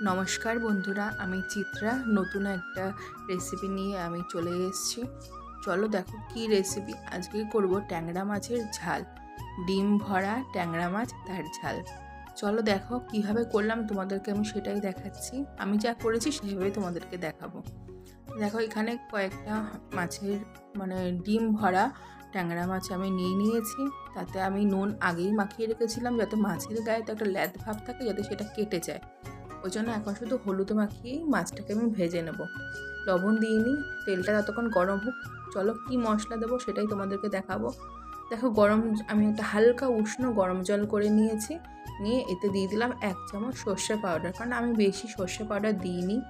নমস্কার বন্ধুরা, আমি চিত্রা। নতুন একটা রেসিপি নিয়ে আমি চলে এসেছি। চলো দেখো কি রেসিপি আজকে করব ট্যাংরা মাছের ঝাল। ডিম ভরা ট্যাংরা মাছ, তার ঝাল। চলো দেখো কীভাবে করলাম, তোমাদেরকে আমি সেটাই দেখাচ্ছি। আমি যা করেছি সেভাবেই তোমাদেরকে দেখাবো। দেখো এখানে কয়েকটা মাছের মানে ডিম ভরা ট্যাংরা মাছ আমি নিয়ে নিয়েছি। তাতে আমি নুন আগেই মাখিয়ে রেখেছিলাম যাতে মাছের গায়ে তো একটা ল্যাদ ভাব থাকে, যাতে সেটা কেটে যায়। ওই জন্য এখন শুধু হলুদ মাখিয়ে মাছটাকে আমি ভেজে নেব। লবণ দিইনি তেলটা ততক্ষণ গরম হোক। চলো কি মশলা দেবো সেটাই তোমাদেরকে দেখাবো। দেখো গরম, আমি একটা হালকা উষ্ণ গরম জল করে নিয়েছি। নিয়ে এতে দিয়ে দিলাম এক চামচ সর্ষে পাউডার। কারণ আমি বেশি সর্ষে পাউডার দিইনি।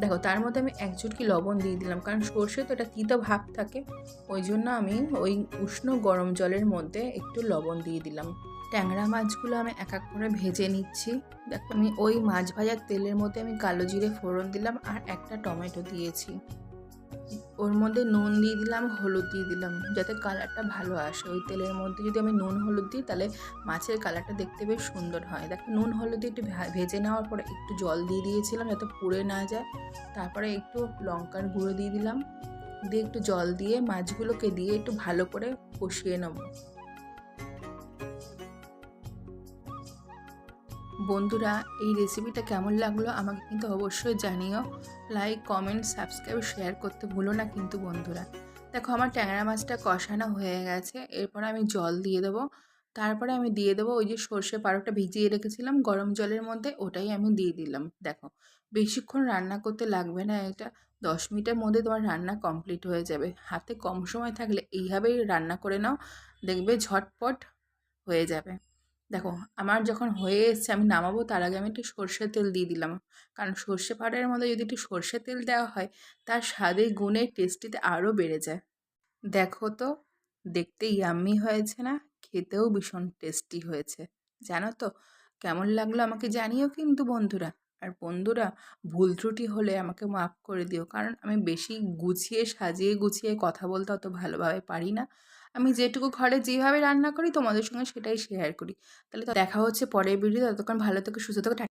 দেখো, তার মধ্যে আমি এক চুটকি লবণ দিয়ে দিলাম, কারণ সর্ষে তো এটা তিতো ভাব থাকে, ওই জন্য আমি ওই উষ্ণ গরম জলের মধ্যে একটু লবণ দিয়ে দিলাম। ট্যাংরা মাছগুলো আমি এক এক করে ভেজে নিচ্ছি। দেখো, আমি ওই মাছ ভাজার তেলের মধ্যে আমি কালো জিরে ফোড়ন দিলাম আর একটা টমেটো দিয়েছি। ওর মধ্যে নুন দিয়ে দিলাম, হলুদ দিয়ে দিলাম, যাতে কালারটা ভালো আসে। ওই তেলের মধ্যে যদি আমি নুন, হলুদ দিই, তাহলে মাছের কালারটা দেখতে বেশ সুন্দর হয়। দেখো, নুন, হলুদ একটু ভেজে নেওয়ার পরে একটু জল দিয়ে দিয়েছিলাম যাতে পুড়ে না যায়। তারপরে একটু লঙ্কার গুঁড়ো দিয়ে দিলাম। দিয়ে একটু জল দিয়ে মাছগুলোকে দিয়ে একটু ভালো করে কষিয়ে নেব। বন্ধুরা, এই রেসিপিটা কেমন লাগল আমাকে কিন্তু অবশ্যই জানিও। লাইক কমেন্ট সাবস্ক্রাইব শেয়ার করতে ভুলো না কিন্তু বন্ধুরা। দেখো, আমার ট্যাংরা মাছটা কষানো হয়ে গেছে। এরপর আমি জল দিয়ে দেবো। তারপরে আমি দিয়ে দেবো ওই যে সর্ষে পাউডারটা ভিজিয়ে রেখেছিলাম গরম জলের মধ্যে, ওটাই আমি দিয়ে দিলাম। দেখো, বেশিক্ষণ রান্না করতে লাগবে না এটা। দশ মিনিটের মধ্যে তোমার রান্না কমপ্লিট হয়ে যাবে। হাতে কম সময় থাকলে এইভাবেই রান্না করে নাও, দেখবে ঝটপট হয়ে যাবে। দেখো, আমার যখন হয়ে এসছে আমি নামাবো, তার আগে আমি একটু সর্ষের তেল দিয়ে দিলাম। কারণ সর্ষে পাউডারের মধ্যে যদি একটু সর্ষের তেল দেওয়া হয়, তার স্বাদে, গুণে টেস্টিতে আরও বেড়ে যায়। দেখো তো, দেখতে ইয়াম্মি হয়েছে না, খেতেও ভীষণ টেস্টি হয়েছে। জানো তো, কেমন লাগল আমাকে জানিও কিন্তু বন্ধুরা। আর বন্ধুরা, ভুল ত্রুটি হলে আমাকে মাফ করে দিও। কারণ আমি বেশি গুছিয়ে, সাজিয়ে, গুছিয়ে কথা বলতে অত ভালোভাবে পারি না। আমি যেটুকু ঘরে যেভাবে রান্না করি, তোমাদের সঙ্গে সেটাই শেয়ার করি। তাহলে তো দেখা হচ্ছে পরের ভিডিও ততক্ষণ ভালো থেকে, সুস্থ থেকে